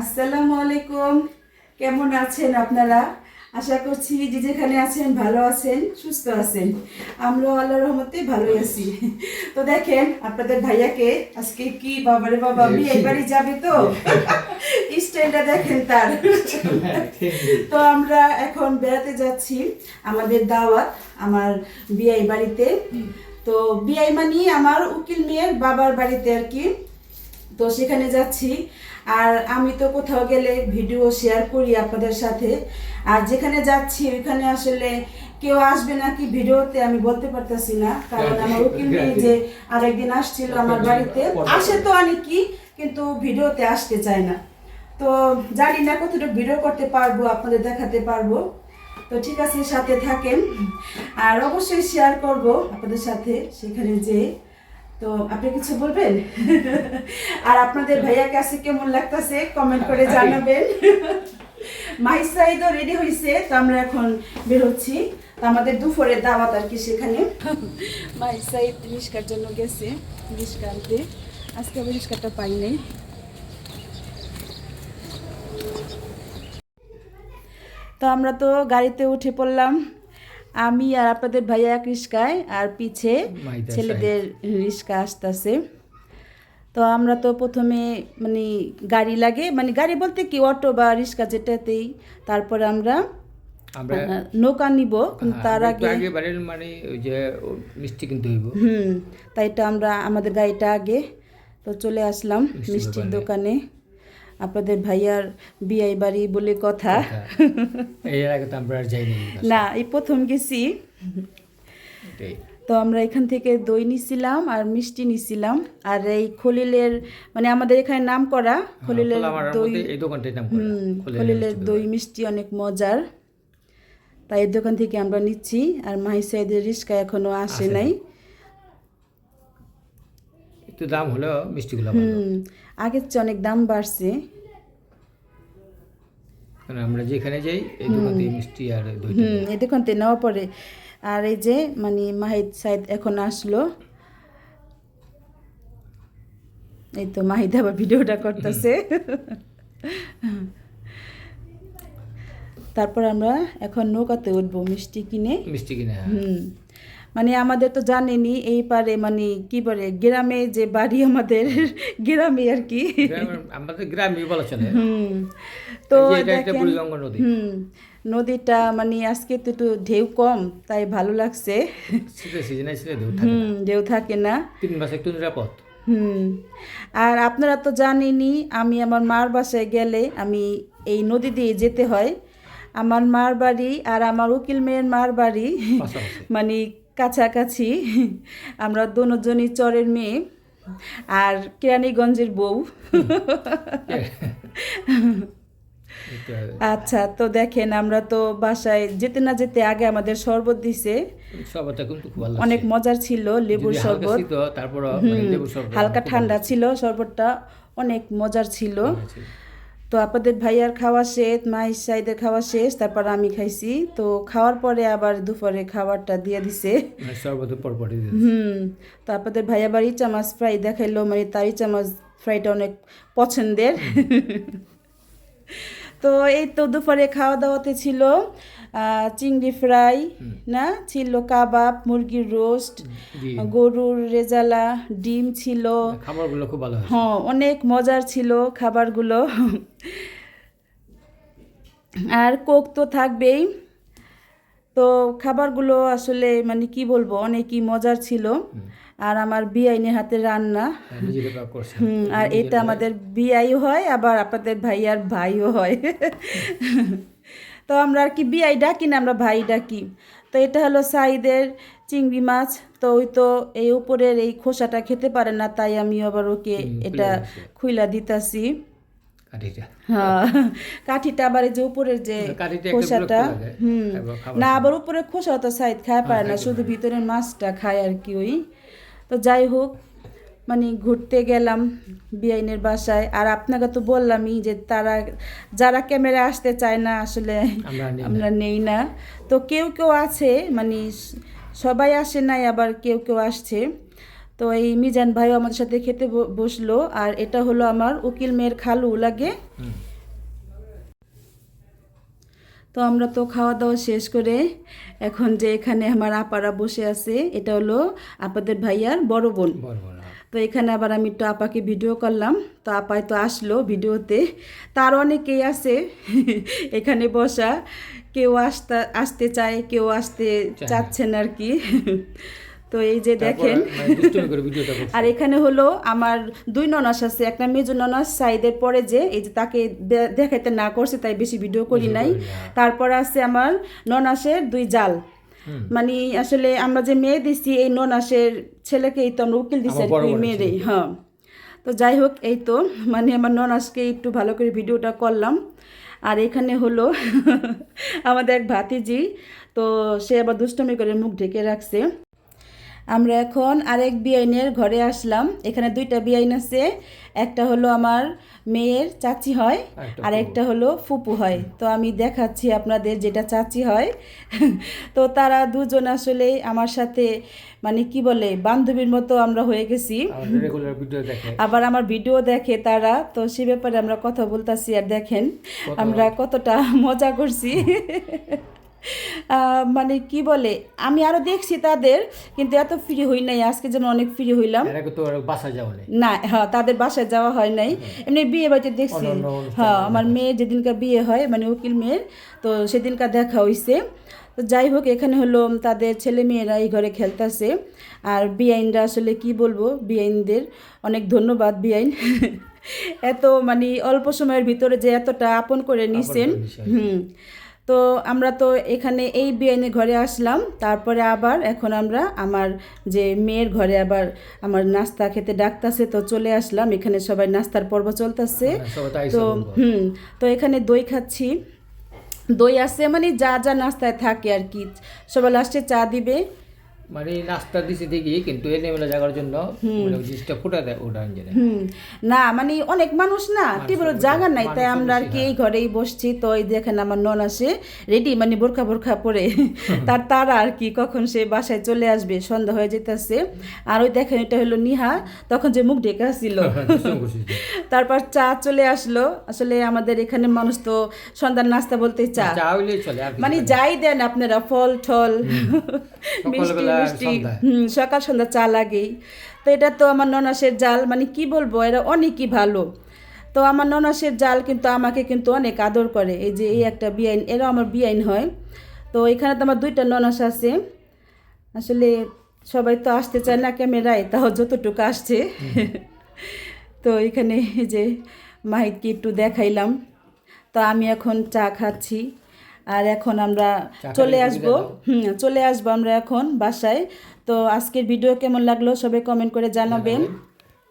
আসসালামু আলাইকুম। কেমন আছেন আপনারা? আশা করছি যে যেখানে আছেন ভালো আছেন সুস্থ আছেন। আমরাও আল্লাহ রহমতে ভালোই আছি। তো দেখেন আপনাদের ভাইয়াকে আজকে কি বাবারে বাবা বিয়ে বাড়ি যাবে তো? স্টাইলটা দেখেন তার। তো আমরা এখন বেড়াতে যাচ্ছি আমাদের দাওয়াত আমার বিয়াই বাড়িতে। তো বিয়াই মানে আমার উকিল মেয়ের বাবার বাড়িতে আর কি। তো সেখানে যাচ্ছি। আর আমি তো কোথাও গেলে ভিডিও শেয়ার করি আপনাদের সাথে। আর যেখানে যাচ্ছি ওইখানে আসলে কেউ আসবে নাকি ভিডিওতে আমি বলতে পারতেছি না। কারণ আমার উকিল মেয়ে যে আরেকদিন আসছিল আমার বাড়িতে। আসে তো অনেকই কিন্তু ভিডিওতে আসতে চায় না। তো জানি না কতটুকু ভিডিও করতে পারব আপনাদের দেখাতে পারব। তো ঠিক আছে সাথে থাকেন। আর অবশ্যই শেয়ার করব আপনাদের সাথে সেখানে যে তো আপনি কিছু বলবেন? আর আপনাদের ভাইয়া কাছে কেমন লাগতেছে? কমেন্ট করে জানাবেন। মাহির সাইদও রেডি হয়েছে তো আমরা এখন বেরোচ্ছি তো আমাদের দুপুরের দাওয়াত আর কি সেখানে। মাহির সাইদ রিস্কার জন্য গেছে আনতে। আজকে আমি রিস্কাটা পাই নাই। তো আমরা তো গাড়িতে উঠে পড়লাম। আমি আর আপনাদের ভাইয়া এক রিস্কায় আর পিছে ছেলেদের রিস্কা আসতেছে। তো আমরা তো প্রথমে মানে গাড়ি লাগে মানে গাড়ি বলতে কি অটো বা রিস্কা যেটাতেই। তারপরে আমরা নৌকা নিব কিন্তু হ্যাঁ, তার আগে মানে ওই যে মিষ্টি কিনতে হইব। হুম তাই তো আমরা আমাদের গাড়িটা আগে তো চলে আসলাম মিষ্টির দোকানে। আপনাদের ভাইয়ার বিয়াই বাড়ি বলে কথা। এর আগে তো আমরা আর যাইনি না এই প্রথম গেছি। তো আমরা এখান থেকে দই নিছিলাম আর মিষ্টি নিছিলাম। আর এই খলিলের মানে আমাদের এখানে নাম করা খলিলের দই এই দোকানটার নাম খলিলের দই মিষ্টি অনেক মজার। তাই এর দোকান থেকে আমরা নিচ্ছি। আর মাহি সাইদের রিস্কা এখনও আসে নাই। একটু দাম হলো মিষ্টিগুলো আগের চেয়ে অনেক দাম বাড়ছে। কারণ আমরা যেখানে যাই এই দোকান থেকে মিষ্টি আর এই দোকান থেকে। নেওয়া পরে আর এই যে মানে মাহিদ সাইদ এখন আসলো। এই তো মাহিদ আবার ভিডিওটা করতেছে। তারপর আমরা এখন নৌকাতে উঠবো মিষ্টি কিনে। মিষ্টি কিনে হ্যাঁ। হুম। মানে আমাদের তো জানেনি এই পারে মানে কি বলে গ্রামে যে বাড়ি আমাদের গ্রামে আর কি। আমাদের গ্রামে বলা চলে। হুম তো হুম নদীটা মানে আজকে তো একটু ঢেউ কম তাই ভালো লাগছে। হুম ঢেউ থাকে না। তিন মাস একটু নিরাপদ। হুম আর আপনারা তো জানেনই আমি আমার মার বাসায় গেলে আমি এই নদী দিয়ে যেতে হয়। আমার মার বাড়ি আর আমার উকিল মেয়ের মার বাড়ি। মানে কাছাকাছি। আমরা দুজনই চরের মেয়ে আর কেরানীগঞ্জের বউ। আচ্ছা তো দেখেন আমরা তো বাসায় যেতে না যেতে আগে আমাদের শরবত দিছে। অনেক মজার ছিল লেবুর শরবত। মানে হালকা ঠান্ডা ছিল শরবতটা অনেক মজার ছিল। তো আপাদের ভাইয়ার খাওয়া শেষ মায়ের সাইদের খাওয়া শেষ তারপর আমি খাইছি। তো খাওয়ার পরে আবার দুপুরে খাবারটা দিয়ে দিছে। হুম তো আপাদের ভাইয়া বাড়ি চামাচ ফ্রাই দেখাইলো মানে তারই চামাচ ফ্রাইটা অনেক পছন্দের। তো এই তো দুপুরে খাওয়া দাওয়াতে ছিল চিংড়ি ফ্রাই না? ছিল কাবাব মুরগির রোস্ট গরুর রেজালা ডিম ছিল। খাবারগুলো খুব ভালো হ্যাঁ অনেক মজার ছিল খাবারগুলো। আর কোক তো থাকবেই। তো খাবারগুলো আসলে মানে কি বলব অনেকই মজার ছিল। আর আমার বিআইনের হাতে রান্না। হুম, আর এটা আমাদের বিআইও হয় আবার আপনাদের ভাইয়ার ভাইও হয়। তো আমরা আর কি বিআই ডাকি না আমরা ভাই ডাকি। তো এটা হলো সাইদের চিংড়ি মাছ। তো ওই তো এই উপরের এই খোসাটা খেতে পারে না তাই আমি আবার ওকে এটা খুইলা দিতাছি। কাঠিটা। হ্যাঁ কাঠিটা আবার যে উপরের যে খোসাটা হুম। না আবার উপরে খোসা তো সাইড খায় পারে না শুধু ভিতরের মাছটা খায় আর কি ওই। তো যাই হোক মানে ঘুরতে গেলাম বিআইনের বাসায়। আর আপনাকে তো বললামই যে তারা যারা ক্যামেরা আসতে চায় না আসলে। আমরা নেই না। তো কেউ কেউ আছে মানে সবাই আসে নাই আবার কেউ কেউ আসছে। তো এই মিজান ভাইও আমাদের সাথে খেতে বসল আর এটা হলো আমার উকিল মেয়ের খালু লাগে। তো আমরা তো খাওয়া দাওয়া শেষ করে এখন যে এখানে আমার আপারা বসে আছে এটা হলো আপাদের ভাইয়ার বড় বোন। হ্যাঁ। তো এখানে আবার আমি একটু আপাকে ভিডিও করলাম তো আপায় তো আসলো ভিডিওতে তার অনেকেই আছে এখানে বসা কেউ আসতে আসতে চায় কেউ আসতে চাচ্ছেন আর কি। তো এই যে দেখেন মানে। আর এখানে হলো আমার দুই ননাস আছে একটা মেজো ননাস সাইদের পরে যে এই যে তাকে দেখাইতে না করছে তাই বেশি ভিডিও করি নাই। তারপর আছে আমার ননাসের দুই জাল। মানে আসলে আমরা যে মেয়ে দিছি এই ননাসের ছেলেকেই তো আমরা উকিল দিছি আর কি মেয়েরই হ্যাঁ। তো যাই হোক এই তো মানে আমার ননাসকে একটু ভালো করে ভিডিওটা করলাম। আর এখানে হলো আমাদের এক ভাতিজি তো সে আবার দুষ্টমি করে মুখ ঢেকে রাখছে। আমরা এখন আরেক বিআইনের ঘরে আসলাম। এখানে দুইটা বিআইন আছে। একটা হলো আমার মেয়ের চাচি হয় আর একটা হলো ফুপু হয়। তো আমি দেখাচ্ছি আপনাদের যেটা চাচি হয়। তো তারা দুজন আসলে আমার সাথে মানে কি বলে বান্ধবীর মতো আমরা হয়ে গেছি। আবার আমার ভিডিও দেখে তারা। তো সে ব্যাপারে আমরা কথা বলতাছি আর দেখেন আমরা কতটা মজা করছি। মানে কি বলে আমি আরও দেখছি তাদের কিন্তু এত ফ্রি হই নাই আজকে যেন অনেক ফ্রি হইলাম। না হ্যাঁ তাদের বাসায় যাওয়া হয় নাই। এমনি বিয়ে বাড়িতে দেখছি। হ্যাঁ আমার মেয়ের যেদিনকার বিয়ে হয় মানে উকিল মেয়ের তো সেদিনকার দেখা হইছে। তো যাই হোক এখানে হলো তাদের ছেলে মেয়েরা এই ঘরে খেলতেছে। আর বিআইনরা আসলে কি বলব বিআইনদের অনেক ধন্যবাদ বিআইন। এত মানে অল্প সময়ের ভিতরে যে এতটা আপন করে নিছেন। হুম। তো আমরা তো এখানে এই বিআইনের ঘরে আসলাম। তারপরে আবার এখন আমরা আমার যে মেয়ের ঘরে আবার আমার নাস্তা খেতে ডাকতাছে তো চলে আসলাম। এখানে সবাই নাস্তার পর্ব চলতেছে। হ্যাঁ, তো হুম তো এখানে দই খাচ্ছি। দই আছে মানে যা যা নাস্তায় থাকে আর কি। সবাই লাস্টে চা দিবে। মানে নাস্তা দিছে দেখি কিন্তু এনে মেলা জায়গার জন্য মানে জিনিসটা ফুটা দেয় ওটা ইঞ্জিনে না। মানে অনেক মানুষ না কি বলো জায়গা নাই তাই আমরা আর কি এই ঘরেই বসছি। তো এই দেখেন আমার নন আসে রেডি মানে বোরখা বোরখা পরে তার তারা আর কি কখন সে বাসায় চলে আসবে সন্ধ্যা হয়ে যেতেছে। আর ওই দেখেন এটা হলো নিহা তখন যে মুখ ঢেকে ছিল দুষ্টুমি করছিস যে। তারপর চা চলে আসলো। আসলে আমাদের এখানে মানুষ তো সন্ধ্যার নাস্তা বলতে চা। মানে যাই দেন আপনারা ফল টল মিষ্টি মিষ্টি সকাল সন্ধ্যা চা লাগেই। তো এটা তো আমার ননাসের জাল মানে কি বলব এরা অনেকই ভালো। তো আমার ননাসের জাল কিন্তু আমাকে কিন্তু অনেক আদর করে। এই যে এই একটা বিআইন এরাও আমার বিআইন হয়। তো এখানে তো আমার দুইটা ননাস আছে। আসলে সবাই তো আসতে চায় না ক্যামেরায় তাও যতটুকু আসছে। তো এখানে এই যে মাহিতকে একটু দেখাইলাম। তো আমি এখন চা খাচ্ছি। আর এখন আমরা চলে আসব। হুম চলে আসব আমরা এখন বাসায়। তো আজকের ভিডিও কেমন লাগল সবাই কমেন্ট করে জানাবেন।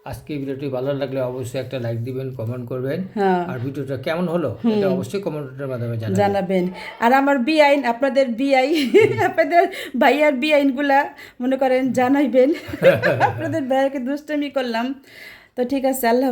আজকে ভিডিওটি ভালো লাগলে অবশ্যই একটা লাইক দিবেন কমেন্ট করবেন। হ্যাঁ। আর ভিডিওটা কেমন হলো এটা অবশ্যই কমেন্টের মাধ্যমে জানাবেন। জানাবেন। আর আমার বিআইন আপনাদের বিআই আপনাদের ভাইয়ার বিআইনগুলা মনে করেন জানাইবেন। আপনাদের ভাইয়াকে দুষ্টমি করলাম। তো ঠিক আছে আল্লাহ